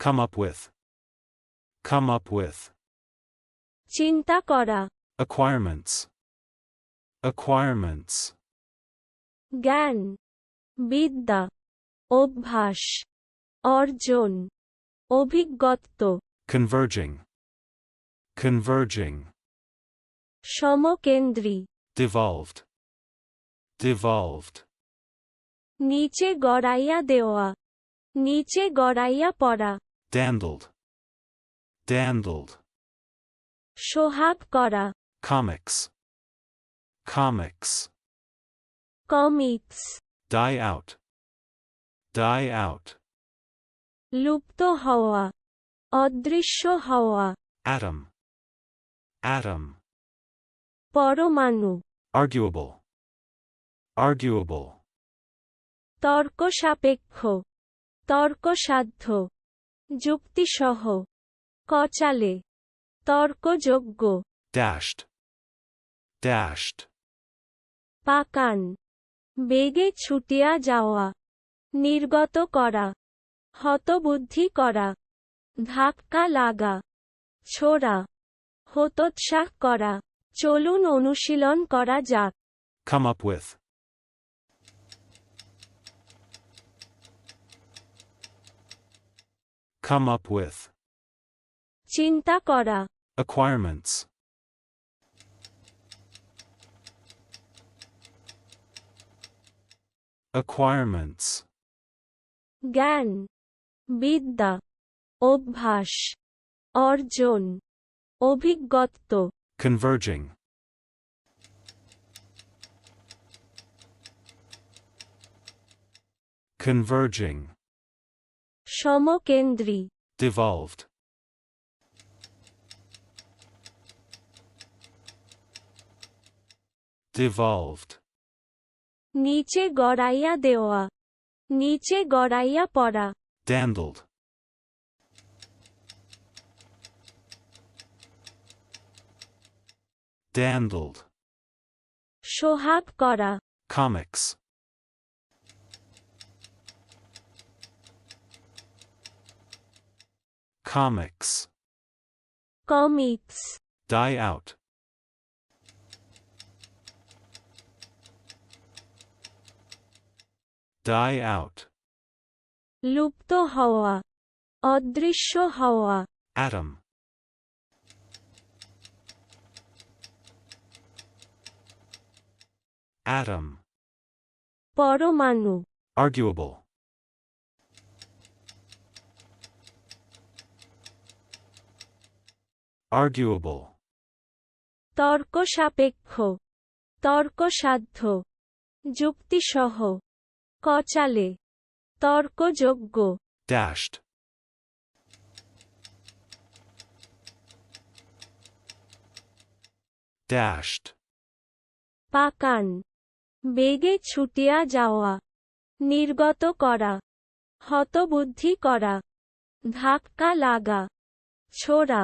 Come up with. Come up with. চিন্তা করা Acquirements. Acquirements. জ্ঞান বিদ্যা অভ্যাস অর্জন অভিজ্ঞত্ব Converging. Converging. সমকেন্দ্রী Devolved. Devolved. নিচে গড়াইয়া দেওয়া নিচে গড়াইয়া পড়া Dandled. Dandled. সোহাগ করা Comics. Comics. Comics Die out. Die out. লুপ্ত হওয়া অদৃশ্য হওয়া Atom. Atom. পরমাণু Arguable. Arguable. তর্ক সাপেক্ষ তর্কসাধ্য যুক্তিসহ। কচালে। তর্কযোগ্য। Dashed. Dashed. পাকান। বেগে ছুটিয়া যাওয়া। নির্গত করা। হতবুদ্ধি করা। ধাক্কা লাগা। ছোড়া। হতোৎসাহ করা। চলুন অনুশীলন করা যাক। Come up with. Come up with. চিন্তা করা Acquirements. Acquirements. জ্ঞান বিদ্যা অভ্যাস অর্জন অভিজ্ঞত্ব Converging. Converging. সমকেন্দ্রী Devolved. Devolved. নিচে গড়াইয়া দেওয়া নিচে গড়াইয়া পড়া Dandled. Dandled. সোহাগ করা Comics. Comics. Comics Die out. Die out. লুপ্ত হওয়া অদৃশ্য হওয়া Atom. Atom. পরমাণু Arguable. Arguable. তর্ক সাপেক্ষ তর্কসাধ্য যুক্তিসহ কচালে তর্কযোগ্য Dashed. Dashed. পাকান বেগে ছুটিয়া যাওয়া নির্গত করা হতবুদ্ধি করা ধাক্কা লাগা ছোড়া